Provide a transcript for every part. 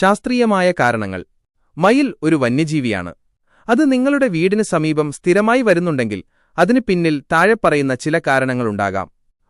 ശാസ്ത്രീയമായ കാരണങ്ങൾ. മയിൽ ഒരു വന്യജീവിയാണ്. അത് നിങ്ങളുടെ വീടിന് സമീപം സ്ഥിരമായി വരുന്നുണ്ടെങ്കിൽ അതിന് പിന്നിൽ താഴെ പറയുന്ന ചില കാരണങ്ങളുണ്ടാകാം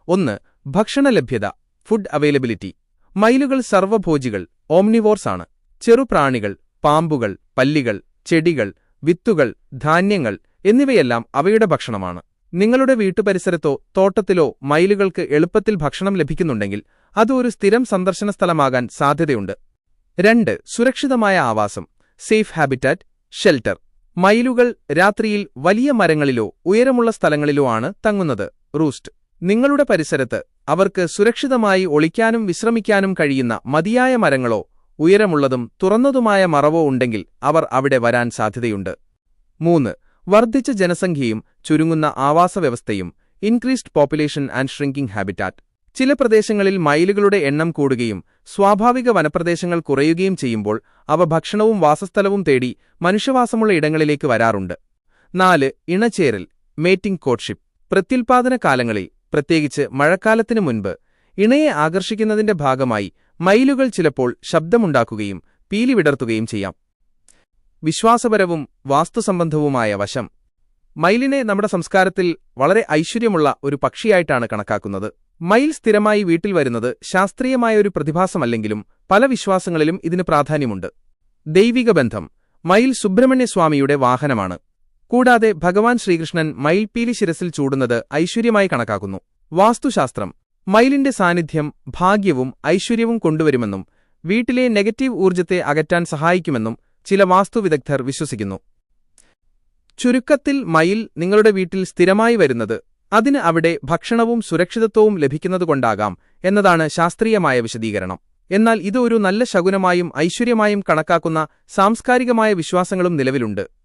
ഒന്ന് ഭക്ഷണലഭ്യത ഫുഡ് അവൈലബിലിറ്റി മയിലുകൾ സർവഭോജികൾ ഓംനിവോർസ് ആണ്. ചെറുപ്രാണികൾ പാമ്പുകൾ പല്ലികൾ ചെടികൾ വിത്തുകൾ ധാന്യങ്ങൾ എന്നിവയെല്ലാം അവയുടെ ഭക്ഷണമാണ്. നിങ്ങളുടെ വീട്ടുപരിസരത്തോ തോട്ടത്തിലോ മയിലുകൾക്ക് എളുപ്പത്തിൽ ഭക്ഷണം ലഭിക്കുന്നുണ്ടെങ്കിൽ അത് ഒരു സ്ഥിരം സന്ദർശന സ്ഥലമാകാൻ സാധ്യതയുണ്ട്. രണ്ട് സുരക്ഷിതമായ ആവാസം സേഫ് ഹാബിറ്റാറ്റ് ഷെൽട്ടർ. മയിലുകൾ രാത്രിയിൽ വലിയ മരങ്ങളിലോ ഉയരമുള്ള സ്ഥലങ്ങളിലോ ആണ് തങ്ങുന്നത്. റൂസ്റ്റ്. നിങ്ങളുടെ പരിസരത്ത് അവർക്ക് സുരക്ഷിതമായി ഒളിക്കാനും വിശ്രമിക്കാനും കഴിയുന്ന മതിയായ മരങ്ങളോ ഉയരമുള്ളതും തുറന്നതുമായ മറവോ ഉണ്ടെങ്കിൽ അവർ അവിടെ വരാൻ സാധ്യതയുണ്ട്. മൂന്ന് വർദ്ധിച്ച ജനസംഖ്യയും ചുരുങ്ങുന്ന ആവാസവ്യവസ്ഥയും increased population and shrinking habitat ചില പ്രദേശങ്ങളിൽ മയിലുകളുടെ എണ്ണം കൂടുകയും സ്വാഭാവിക വനപ്രദേശങ്ങൾ കുറയുകയും ചെയ്യുമ്പോൾ അവ ഭക്ഷണവും വാസസ്ഥലവും തേടി മനുഷ്യവാസമുള്ള ഇടങ്ങളിലേക്ക് വരാറുണ്ട്. നാല് ഇണചേരൽ മേറ്റിംഗ് കോഡ്ഷിപ്പ് പ്രത്യുൽപാദന കാലങ്ങളിൽ പ്രത്യേകിച്ച് മഴക്കാലത്തിനു മുൻപ് ഇണയെ ആകർഷിക്കുന്നതിന്റെ ഭാഗമായി മയിലുകൾ ചിലപ്പോൾ ശബ്ദമുണ്ടാക്കുകയും പീലി വിടർത്തുകയും ചെയ്യാം. വിശ്വാസപരവും വാസ്തുസംബന്ധവുമായ വശം. മയിലിനെ നമ്മുടെ സംസ്കാരത്തിൽ വളരെ ഐശ്വര്യമുള്ള ഒരു പക്ഷിയായിട്ടാണ് കണക്കാക്കുന്നത്. മയിൽ സ്ഥിരമായി വീട്ടിൽ വരുന്നത് ശാസ്ത്രീയമായ ഒരു പ്രതിഭാസമല്ലെങ്കിലും പല വിശ്വാസങ്ങളിലും ഇതിന് പ്രാധാന്യമുണ്ട്. ദൈവിക ബന്ധം മയിൽ സുബ്രഹ്മണ്യസ്വാമിയുടെ വാഹനമാണ്. കൂടാതെ ഭഗവാൻ ശ്രീകൃഷ്ണൻ മയിൽപീലി ശിരസിൽ ചൂടുന്നത് ഐശ്വര്യമായി കണക്കാക്കുന്നു. വാസ്തുശാസ്ത്രം മയിലിന്റെ സാന്നിധ്യം ഭാഗ്യവും ഐശ്വര്യവും കൊണ്ടുവരുമെന്നും വീട്ടിലെ നെഗറ്റീവ് ഊർജത്തെ അകറ്റാൻ സഹായിക്കുമെന്നും ചില വാസ്തുവിദഗ്ധർ വിശ്വസിക്കുന്നു. ചുരുക്കത്തിൽ മയിൽ നിങ്ങളുടെ വീട്ടിൽ സ്ഥിരമായി വരുന്നത് അതിന് അവിടെ ഭക്ഷണവും സുരക്ഷിതത്വവും ലഭിക്കുന്നതുകൊണ്ടാകാം എന്നതാണ് ശാസ്ത്രീയമായ വിശദീകരണം. എന്നാൽ ഇത് ഒരു നല്ല ശകുനമായും ഐശ്വര്യമായും കണക്കാക്കുന്ന സാംസ്കാരികമായ വിശ്വാസങ്ങളും നിലവിലുണ്ട്.